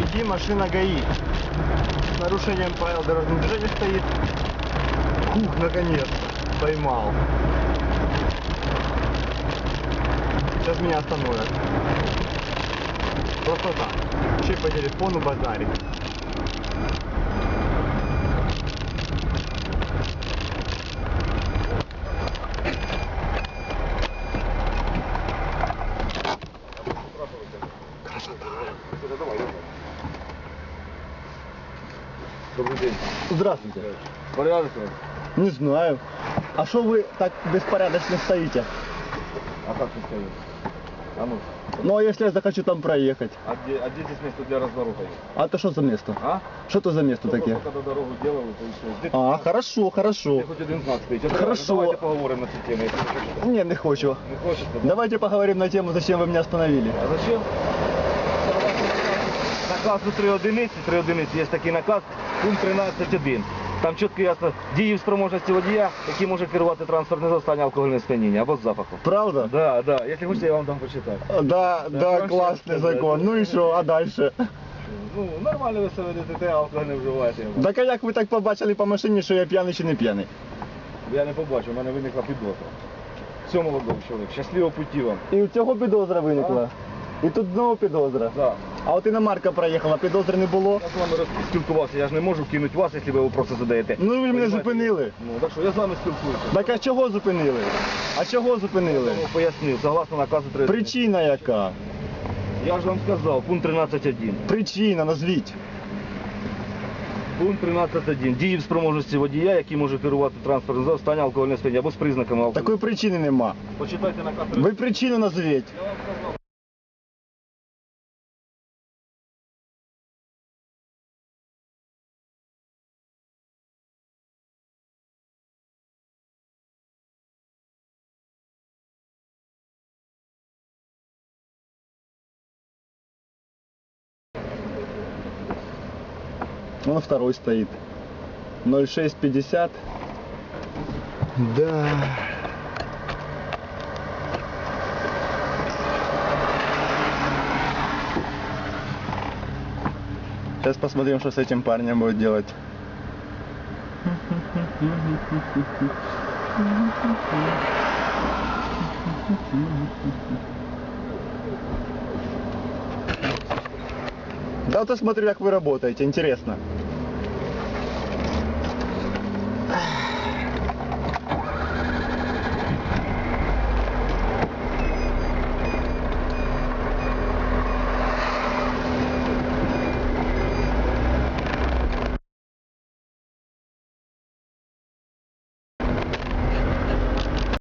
Впереди машина ГАИ. С нарушением правил дорожного движения стоит. Ух, наконец поймал. Сейчас меня остановят. Просто так. Еще по телефону базарит. Добрый день. Здравствуйте. Порядок? Не знаю. А что вы так беспорядочно стоите? А как ты стоишь? А ну, Ну а если я захочу там проехать? а где, а где здесь место для раздороха есть? А это что за место? А? Что это за место Ну, такие? когда дорогу делали, то. Здесь А, хорошо, хорошо. хоч один знак стоїть. От Хорошо. Давайте поговоримо на цю тему. Хочете. Не, не хочу. Не хочете? да? Давайте поговорим на тему, зачем вы меня остановили. А зачем? Наказ у 3 одиниці, 3 одиниці, є такий наказ, пункт 13.1. Там чітко ясно дії в спроможності водія, який може керувати транспортним за стані алкогольного сп'яніння або з запахом. Правда? Да, да. Якщо хочете, я вам дам почитати. Да, Да, сказать. закон. Ну и что, а дальше? Ну, нормально ви себе ведете, алкоголь не вживаєте. Так а як ви так побачили по машині, що я п'яний чи не п'яний? Я не побачив, у мене виникла підозра. Все, молодий чоловік, щасливого путі вам. І у цього підозра виникла. І тут знову підозра. Да. А от іномарка проїхала, підозри не було. Я з вами спілкувався, я ж не можу кинути вас, якщо ви просто задаєте. Ну ви мене зупинили. Ну, так що я з вами спілкуюся. Так а чого зупинили? А чого Я зупинили? вам пояснив, согласно наказу 3. Причина яка? Я ж вам сказав, пункт 13.1. Причина, назвіть. Пункт 13.1. Дії в спроможності водія, який може керувати транспортним засобом в стані алкогольного сп'яніння або з признаками алкоголю. Такої причини нема. Почитайте наказ 3. Ви причину назвіть. Я вам сказав. Вон второй стоит. 0650. Да. Сейчас посмотрим, что с этим парнем будет делать. Да вот я смотрю, как вы работаете, интересно.